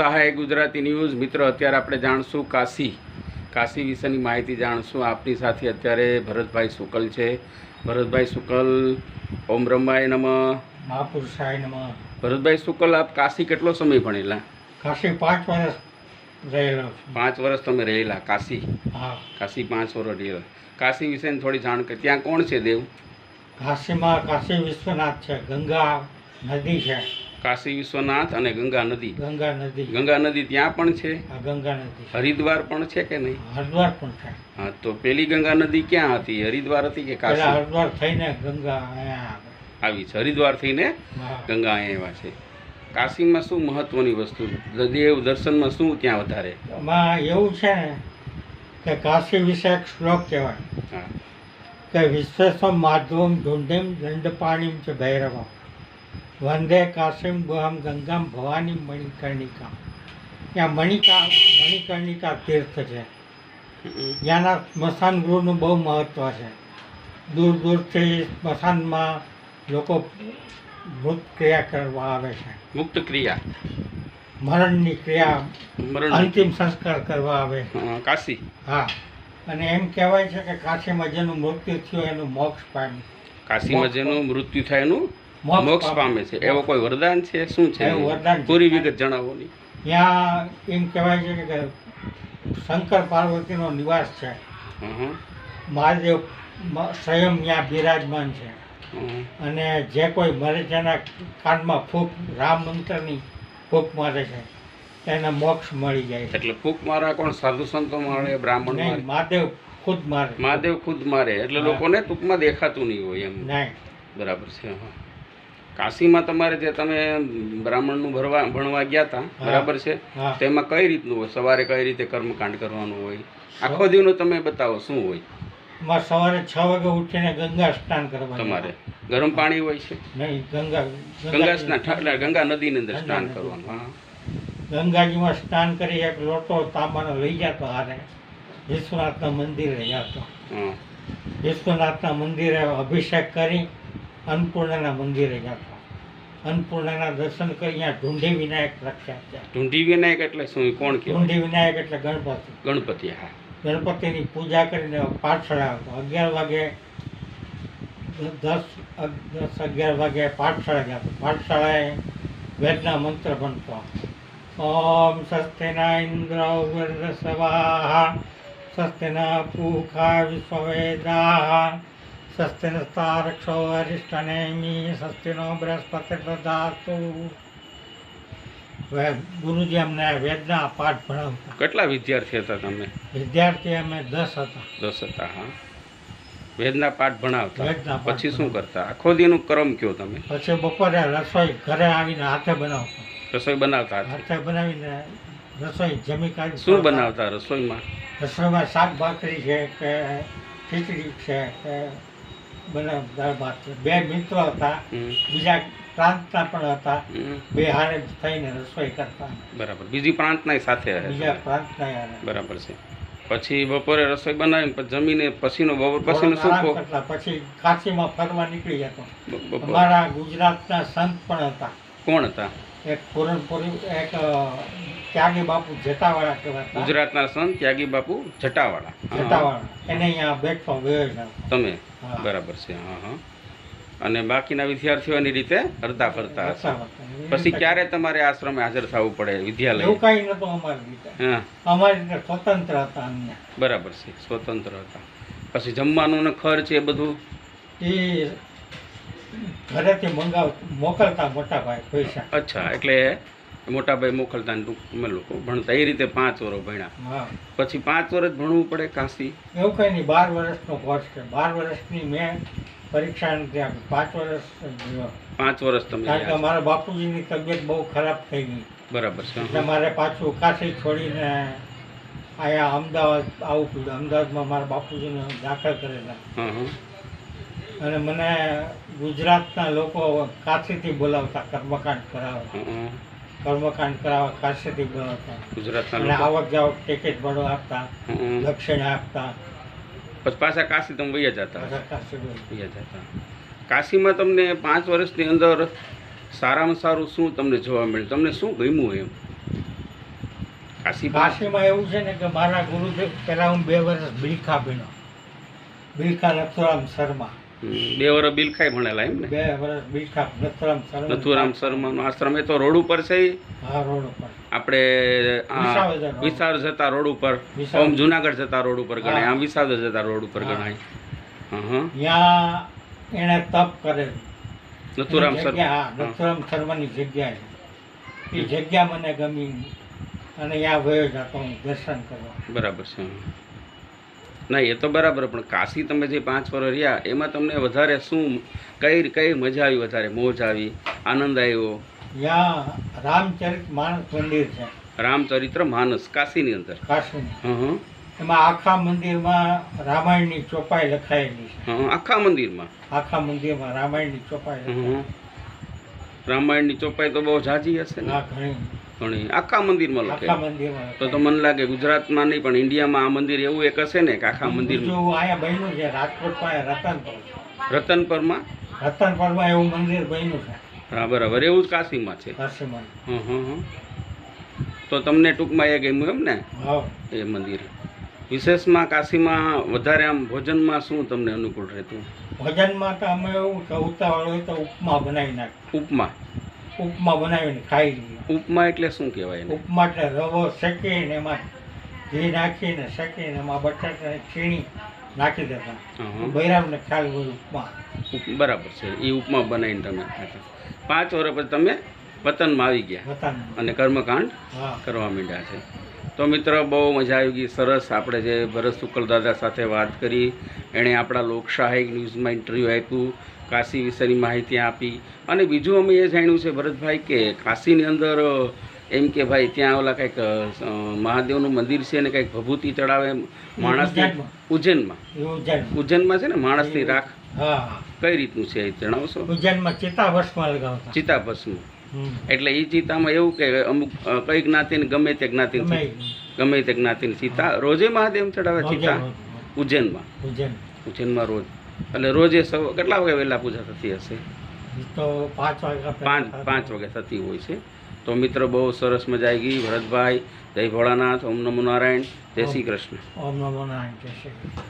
સહાય ગુજરાતી ન્યૂઝ. મિત્રો અત્યારે આપણે જાણશું કાશી. કાશી વિશેની માહિતી જાણશું. આપની સાથે અત્યારે ભરતભાઈ શુકલ છે. ભરતભાઈ શુકલ ઓમ બ્રહ્માય નમ. મહાપુરુષાય નમઃ. ભરતભાઈ શુકલ આપ કાશી કેટલો સમય ભણેલા? કાશી પાંચ વર્ષ રહેલા પાંચ વર્ષ તમે રહેલા કાશી? હા. કાશી પાંચ વર્ષ રહેલા. કાશી વિશેની થોડી જાણ કરી. ત્યાં કોણ છે દેવ? કાશીમાં કાશી વિશ્વનાથ છે. ગંગા નદી છે. કાશી વિશ્વનાથ અને ગંગા નદી. ગંગા નદી. ગંગા નદી ત્યાં પણ છે? આ ગંગા નદી. હરિદ્વાર પણ છે કે નહીં? હરિદ્વાર પણ છે. હા તો પેલી ગંગા નદી ક્યાં હતી? હરિદ્વાર હતી કે કાશી? હરિદ્વાર થઈને ગંગા આવી. છે. હરિદ્વાર થઈને ગંગા અહીંયા આવ્યા છે. કાશીમાં શું મહત્વની વસ્તુ? દેવ દર્શનમાં શું ત્યાં વધારે? એવું છે ને કે કાશી વિશે એક શ્લોક કહેવાય કે વિશ્વેશ્વર માધવમ ધુંડિમ દંડપાણીમ છે ભૈરવમ. વંદે કાશીમ ગુહમ ગંગામ ભવાની મણિકર્ણિકા. ત્યાં મણિકા મણિકર્ણિકા તીર્થ છે. ત્યાંના સ્મશાન ગૃહનું બહુ મહત્ત્વ છે. દૂર દૂરથી સ્મશાનમાં લોકો મૃત ક્રિયા કરવા આવે છે. મુક્ત ક્રિયા. મરણની ક્રિયા મરણ અંતિમ સંસ્કાર કરવા આવે કાશી. હા. અને એમ કહેવાય છે કે કાશીમાં જેનું મૃત્યુ થયું એનું મોક્ષ પામ્યું. કાશીમાં જેનું મૃત્યુ થાય એનું મોક્ષ પામે છે. એવો કોઈ વરદાન છે? શું છે? વરદાન. પૂરી વિગત જણાવો ની ત્યાં એમ કહેવાય છે કે શંકર પાર્વતીનો નિવાસ છે. મહાદેવ સ્વયં ત્યાં બિરાજમાન છે. અને જે કોઈ મરે તેના કાનમાં ફૂંક રામ મંત્રની ફૂંક મારે છે. એને મોક્ષ મળી જાય છે. એટલે ફૂંક મારા કોણ? સાધુ સંતો મારે બ્રાહ્મણ મારે? મહાદેવ ખુદ મારે. મહાદેવ ખુદ મારે. એટલે લોકોને ટૂંકમાં દેખાતું નહીં હોય એમ. નહીં. બરાબર છે હા. કાશીમાં તમારે જે તમે બ્રાહ્મણનું ભરવા ભણવા ગયા હતા બરાબર છે? તેમાં કઈ રીતનું હોય? સવારે કઈ રીતે કર્મકાંડ કરવાનું હોય? આખો દિવસનું તમે બતાવો શું હોય? સવારે છ વાગે ઉઠીને ગંગા સ્નાન કરવાનું તમારે. ગરમ પાણી હોય છે? નહીં ગંગા ગંગા સ્નાન ગંગા નદીની અંદર સ્નાન કરવાનું હા. ગંગાજીમાં સ્નાન કરી એક લોટો તાંબાનો લઈ જતો હારે. વિશ્વનાથના મંદિરે જતો. વિશ્વનાથના મંદિરે અભિષેક કરી અન્નપૂર્ણાના મંદિરે જતો અન્નપૂર્ણાના દર્શન કરી અહીંયા ઢુંઢી વિનાયક પ્રખ્યાત છે ઢૂંઢી વિનાયક એટલે શું કોણ કહેવાય ઢુંઢી વિનાયક એટલે ગણપતિ ગણપતિ હા ગણપતિની પૂજા કરીને પાઠશાળા આવતો અગિયાર વાગે દસ અગ- દસ અગિયાર વાગે પાઠશાળા જતો પાઠશાળાએ વેદના મંત્ર બનતો ઓમ સ્વસ્તિના ઇન્દ્ર સવાહ સ્વસ્તિના પૂખા વિશ્વવેદા સ્વસ્તિન તારક્ષો અરિષ્ટનેમી સ્વસ્તિનો બૃહસ્પતિ દદાતુ વે- ગુરુજી અમને વેદના પાઠ ભણાવતા. કેટલા વિદ્યાર્થી હતા તમે? વિદ્યાર્થી અમે દસ હતા. દસ હતા હા. વેદના પાઠ ભણાવતા. પછી શું કરતા? આખો દીનું ક્રમ કયો તમે? પછી બપોરે રસોઈ ઘરે આવીને હાથે બનાવતા. રસોઈ બનાવતા હાથે? બનાવીને રસોઈ જમી કાઢી શું બનાવતા રસોઈમાં? રસોઈમાં શાક ભાખરી છે કે ખીચડી છે કે બનાવ ભાત બે મિત્રો હતા. બીજા પ્રાંતના પણ હતા. બે હારે થઈને રસોઈ કરતા. બરાબર. બીજી પ્રાંતના સાથે બીજા. પ્રાંતના બરાબર છે. પછી બપોરે રસોઈ બનાવીને પછી જમીને પછીનો બપોર પછીનો કરતા. પછી કાશીમાં ફરવા નીકળી જતો અમારા ગુજરાતના સંત પણ હતા. કોણ હતા? એક પૂરણપુરી એક ત્યાગી બાપુ જટાવાળા કહેવાતા ગુજરાતના સંત ત્યાગી બાપુ જટાવાળા જટાવાળા એને અહીંયા ગયો તમે? બરાબર છે હા હા. અને બાકીના વિદ્યાર્થીઓની રીતે હરતા ફરતા હશે. પછી ક્યારે તમારે આશ્રમે હાજર થવું પડે વિદ્યાલય? એવું કઈ નતું અમારી રીતે. હા. અમારી રીતે સ્વતંત્ર હતા અમને. બરાબર છે સ્વતંત્ર હતા. પછી જમવાનું ને ખર્ચ એ બધું? એ ઘરેથી મંગાવ મોકલતા મોટા ભાઈ પૈસા. અચ્છા એટલે મોટાભાઈ મોકલતા અમે લોકો ભણતા એ રીતે પાંચ વર્ષ ભણ્યા. પછી પાંચ વર્ષ ભણવું પડે કાશી? એવું કઈ નહીં બાર વર્ષનો કોર્સ છે. બાર વર્ષની મેં પરીક્ષા નથી આપી પાંચ વર્ષ પાંચ વર્ષ તમે કારણ કે મારા બાપુજીની તબિયત બહુ ખરાબ થઈ ગઈ. બરાબર છે એટલે મારે પાછું કાશી છોડીને અહીંયા અમદાવાદ આવું પડ્યું. અમદાવાદમાં મારા બાપુજીને દાખલ કરેલા. અને મને ગુજરાતના લોકો કાશીથી બોલાવતા કર્મકાંડ હા. કર્મકાંડ કરાવવા કાશીથી બોલાવતા. ગુજરાતના અને આવક જાવક ટિકિટ ભાડું આપતા. દક્ષિણ આપતા. પછી પાછા કાશી તમે વૈયા જતા. વૈયા. જતા. કાશીમાં તમને પાંચ વર્ષની અંદર સારામાં સારું શું તમને જોવા મળ્યું? તમને શું ગમ્યું એમ? કાશી કાશીમાં એવું છે ને કે મારા ગુરુદેવ પહેલાં હું બે વર્ષ બિલખા ભીણો. બિલખા રથુરામ શર્મા. બે વર બિલખાઈ ભણેલા એમ ને? બે વર્ષ બિલખા નથુરામ શર્મા. નથુરામ શર્માનો આશ્રમ. એ તો રોડ ઉપર છે હા રોડ ઉપર. આપણે. વિસાવદર જતા રોડ ઉપર. ઓમ જુનાગઢ જતા રોડ ઉપર ગણાય. આમ વિસાવદર જતા રોડ ઉપર ગણાય. હા હા એણે તપ કરે નથુરામ શર્મા. હા નથુરામ શર્માની જગ્યા એ જગ્યા મને ગમી. અને ત્યાં વયો જતો હું દર્શન કરવા. બરાબર છે. ના એ તો બરાબર પણ કાશી તમે જે પાંચ વર્ષ રહ્યા એમાં તમને વધારે શું કઈ કઈ મજા આવી વધારે? મોજ આવી? આનંદ આવ્યો? રામચરિત માનસ મંદિર છે. રામચરિત્ર માનસ કાશીની અંદર? કાશી એમાં આખા મંદિરમાં રામાયણની ચોપાઈ લખાયેલી છે. આખા મંદિરમાં? આખા મંદિરમાં રામાયણની ચોપાઈ. રામાયણની ચોપાઈ તો બહુ ઝાઝી હશે ને? ઘણી. ઘણી. આખા મંદિરમાં લખે. તો તો મને લાગે ગુજરાતમાં નહીં પણ ઇન્ડિયામાં આ મંદિર એવું એક હશે ને કે આખા મંદિર રતનપરમાં? રતનપરમાં એવું મંદિર બન્યું છે. હા બરાબર. એવું જ કાશીમાં છે. તો તમને ટૂંકમાં એ ગમ્યું એમ ને? હા. એ મંદિર. વિશેષમાં કાશીમાં વધારે આમ ભોજનમાં શું તમને અનુકૂળ રહેતું? ભોજનમાં તો અમે એવું ઉતાવળ હોય તો ઉપમા બનાવી નાખ ઉપમા. ઉપમા બનાવીને ખાઈ લઈએ. ઉપમા એટલે શું કહેવાય ઉપમા એટલે રવો શેકીને એમાં ઘી નાખીને શેકીને એમાં બટાટા છીણી નાખી દેતા. બૈરામને ખ્યાલ હોય ઉપમા. ઉપ- બરાબર છે. એ ઉપમા બનાવીને તમે ખાતા. પાંચ વર્ષ પછી તમે વતનમાં આવી ગયા. અને કર્મકાંડ કરવા માંડ્યા છે. તો મિત્ર બહુ મજા આવી ગઈ. સરસ આપણે જે ભરત શુકલ દાદા સાથે વાત કરી. એણે આપણા લોકશાહી ન્યૂઝમાં ઇન્ટરવ્યૂ આપ્યું કાશી વિશેની માહિતી આપી. અને બીજું અમે એ જાણ્યું છે ભરતભાઈ કે કાશીની અંદર એમ કે ભાઈ ત્યાં ઓલા કંઈક મહાદેવનું મંદિર છે અને કંઈક ભભૂતિ ચડાવે માણસની ઉજ્જૈનમાં. ઉજ્જૈનમાં. છે ને? માણસની રાખ. કઈ રીતનું છે એ જણાવશો? ઉજ્જૈનમાં ચિતાભસ્મ લગાવતા. ચિતાભસ્મ. એટલે એ ચિતામાં એવું કે અમુક કઈ જ્ઞાતિને ગમે તે જ્ઞાતિને ગમે તે જ્ઞાતિને સીતા રોજે મહાદેવ ચડાવે સીતા ઉજ્જૈનમાં. ઉજ્જૈન. ઉજ્જૈનમાં રોજ. એટલે રોજે સવ કેટલા વાગે વહેલા પૂજા થતી હશે? તો પાંચ વાગ્યા પાંચ પાંચ વાગે થતી હોય છે. તો મિત્ર બહુ સરસ મજા આવી ગઈ. ભરતભાઈ જય ભોળાનાથ. ઓમ નમો નારાયણ. જય શ્રી કૃષ્ણ. ઓમ નમો નારાયણ. જય શ્રી કૃષ્ણ.